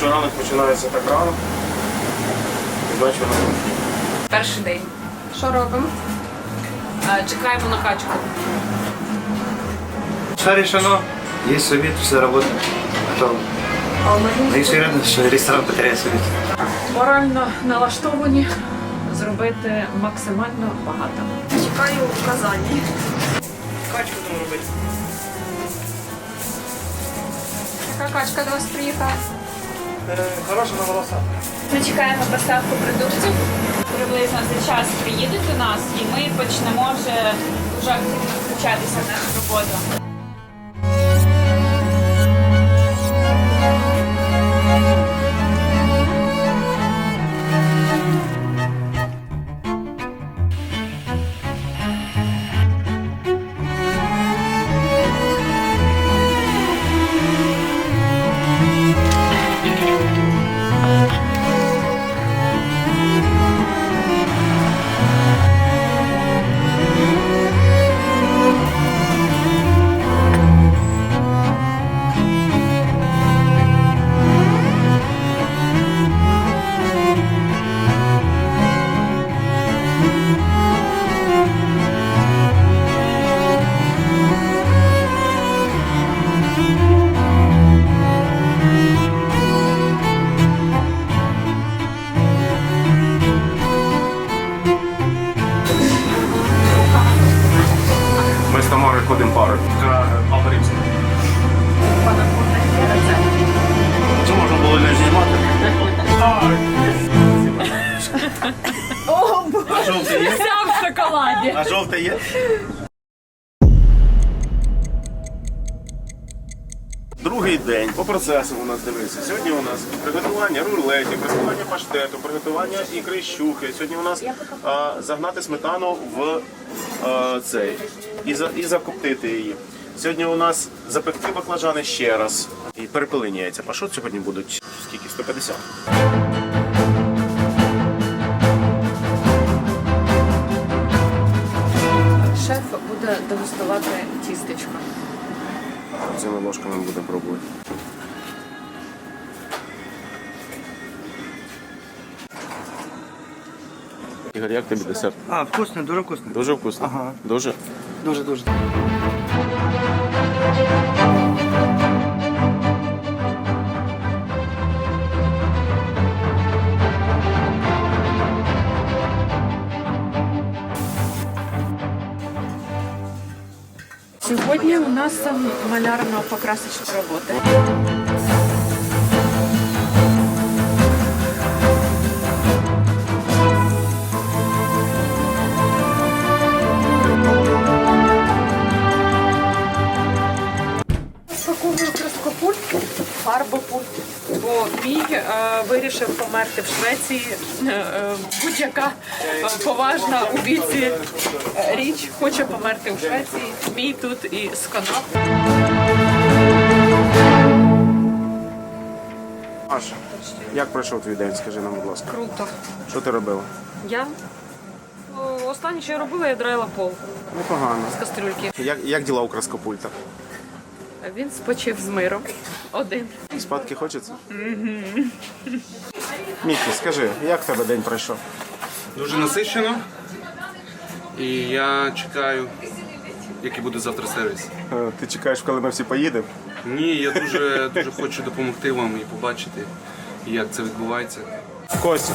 Якщо ранок починається так рано, значить вона кухні. Перший день. Що робимо? Е, Чекаємо на качку. Все решено. Есть обед, все работает. Готово. Ну и все рядом, ресторан потеряет обед. Морально налаштовані зробити максимально багато. Чекаю указаний. Качку там робити. Яка качка до вас приїхала? Хороша волосами. Ми чекаємо поставку продуктів. Приблизно за час приїдуть до нас, і ми почнемо вже дуже активно включатися в нашу роботу. Ми з Тамарою ходимо пари. Папа Це можна було не знімати. А жовтий є? Вся в шоколаді. А жовте є? Другий день по процесу у нас дивився. Сьогодні у нас приготування рулетів, приготування паштету, приготування ікри щуки. Сьогодні у нас а, загнати сметану в а, цей і, за, і закоптити її. Сьогодні у нас запекти баклажани ще раз. І перепилені яйця. Пашот сьогодні будуть скільки? 150. Шеф буде дегустувати тістечко. Цими ложками будемо пробувати. Ігор, як тобі десерт? А, вкусний, дуже вкусний. Дуже вкусно. Ага. Дуже. Дуже, Сьогодні у нас малярно-покрасочні роботи. Бо мій е, вирішив померти в Швеції. Е, е, будь-яка поважна у віці річ хоче померти в Швеції. Мій тут і сканав. Маша, як пройшов твій день? Скажи нам, будь ласка. Круто. Що ти робила? Я? Останнє, що я робила, я драїла пол Непогано. з кастрюльки. Як, як діла у краскопульта? Він спочив з миром. Один. Спадки хочеться? Мікі, скажи, як в тебе день пройшов? Дуже насичено. І я чекаю, який буде завтра сервіс. Е, Ти чекаєш, коли ми всі поїдемо? Ні, я дуже дуже хочу допомогти вам і побачити, як це відбувається. Костя,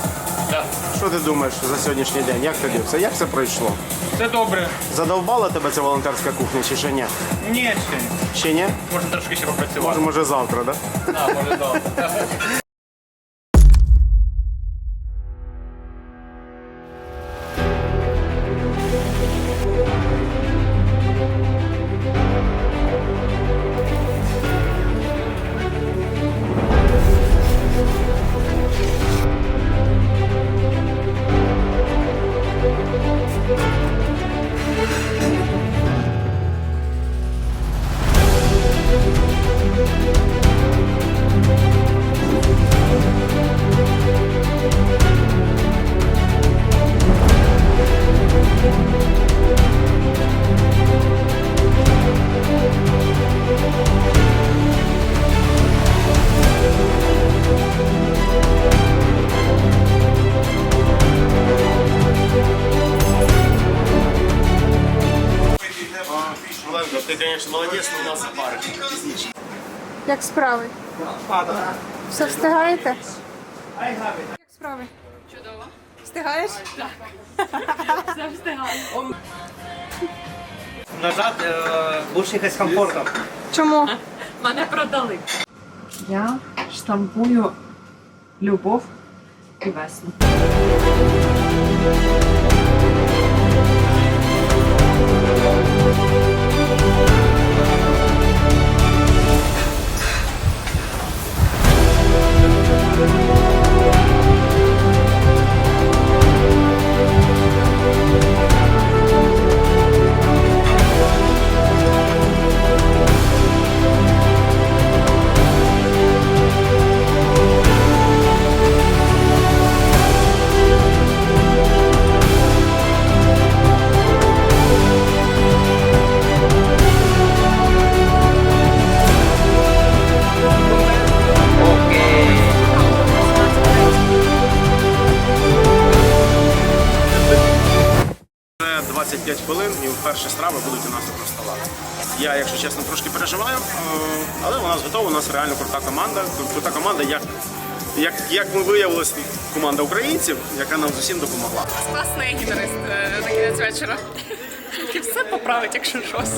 що ти думаєш за сьогоднішній день? Як тобі все? Як це пройшло? Все добре. Задовбала тебе ця волонтерська кухня чи ще ні? Ні, ще ні. Ще ні? Можна трошки ще попрацювати. Може, може завтра, так? Да? А, може добре. Звісно, молодець, у нас. Пізніше. Як справи? Все встигаєте? Як справи? Чудово. Встигаєш? Назад е, більше якось комфортно. Чому? Мене продали. Я штампую любов і весну. Це 25 хвилин і перші страви будуть у нас на столах. Я, якщо чесно, трошки переживаю, е, але у нас готова, у нас реально крута команда. Крута команда, як, як, як ми виявилися, команда українців, яка нам з усім допомогла. Класний гітарист на кінець вечора. Тільки все поправить, якщо щось.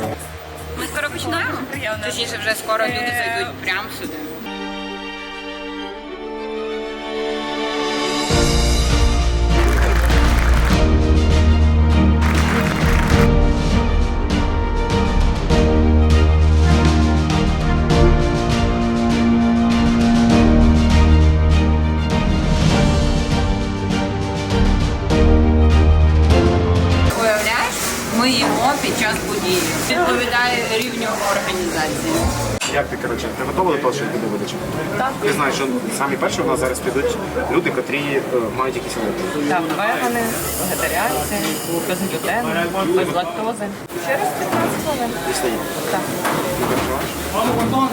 Ми скоро починаємо? Точніше, вже скоро люди зайдуть прямо сюди. Коротше, ти готова до того, що піде видача? Так. Ти знаєш, що самі перші у нас зараз підуть люди, котрі е, мають якісь алергії. Так, вегани, вегетаріанці, безглютену, без лактози. Через 15 хвилин. Так.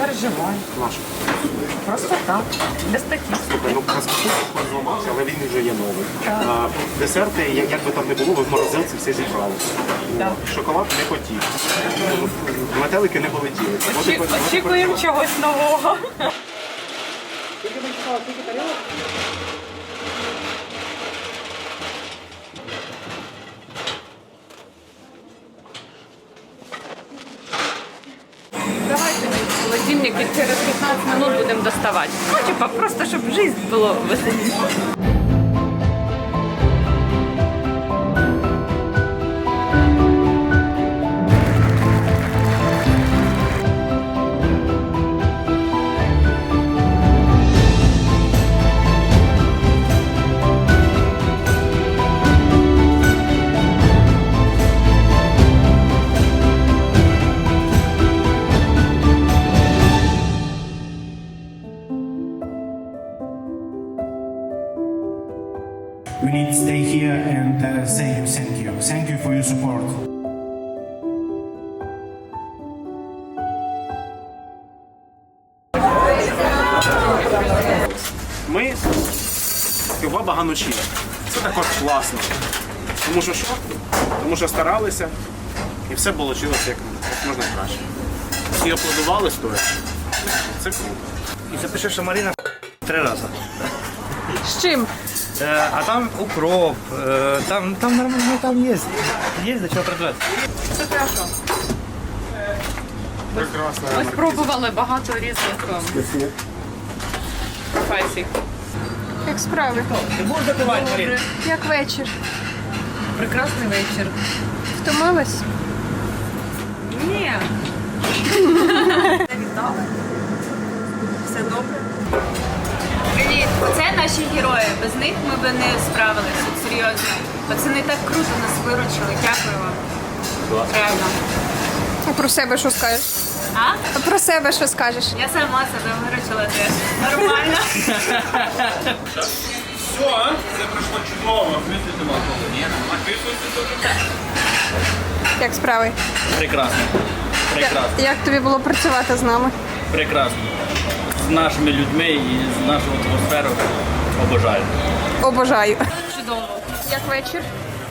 Переживай. Просто так. Для статті. Слухай, ну паскутник зламався, але він вже є новий. А, десерти, як, як би там не було, ви в морозилці все зібрали. Шоколад не хотів. Метелики не полетіли. От і- от Очікуємо чогось нового. Холодильник і через 15 минут будемо доставати. Ну, типа, просто щоб життя було веселіше. Ми хіба баганочі. Це також класно. Тому що що? Тому що старалися і все вийшло як, можна краще. Всі аплодували стоячи. Це круто. І запиши, що Марина три рази. З чим? Е, а там укроп, е, там, там нормально, там є. Є до чого придбати. Прекрасно. Ми спробували багато різних професій. Як справи? Ти будеш допивати, Марина? Як вечір? Прекрасний вечір. Втомилась? Ні. Вітали. Все Привіт, це наші герої. Без них ми би не справилися. Серйозно. Пацани так круто нас виручили. Дякую вам. Реально. А про себе що скажеш? А? Про себе що скажеш? Я сама себе виручила теж. Нормально. Як справи? Прекрасно. Прекрасно. Як тобі було працювати з нами? Прекрасно. З нашими людьми і з нашу атмосферу обожаю. Обожаю. Чудово. Як вечір?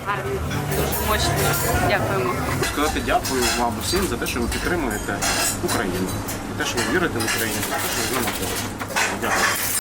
Гарні, дуже мощний. Дякуємо. Сказати дякую вам усім за те, що ви підтримуєте Україну, за те, що ви вірите в Україну, за те, що ви з поруч. Дякую.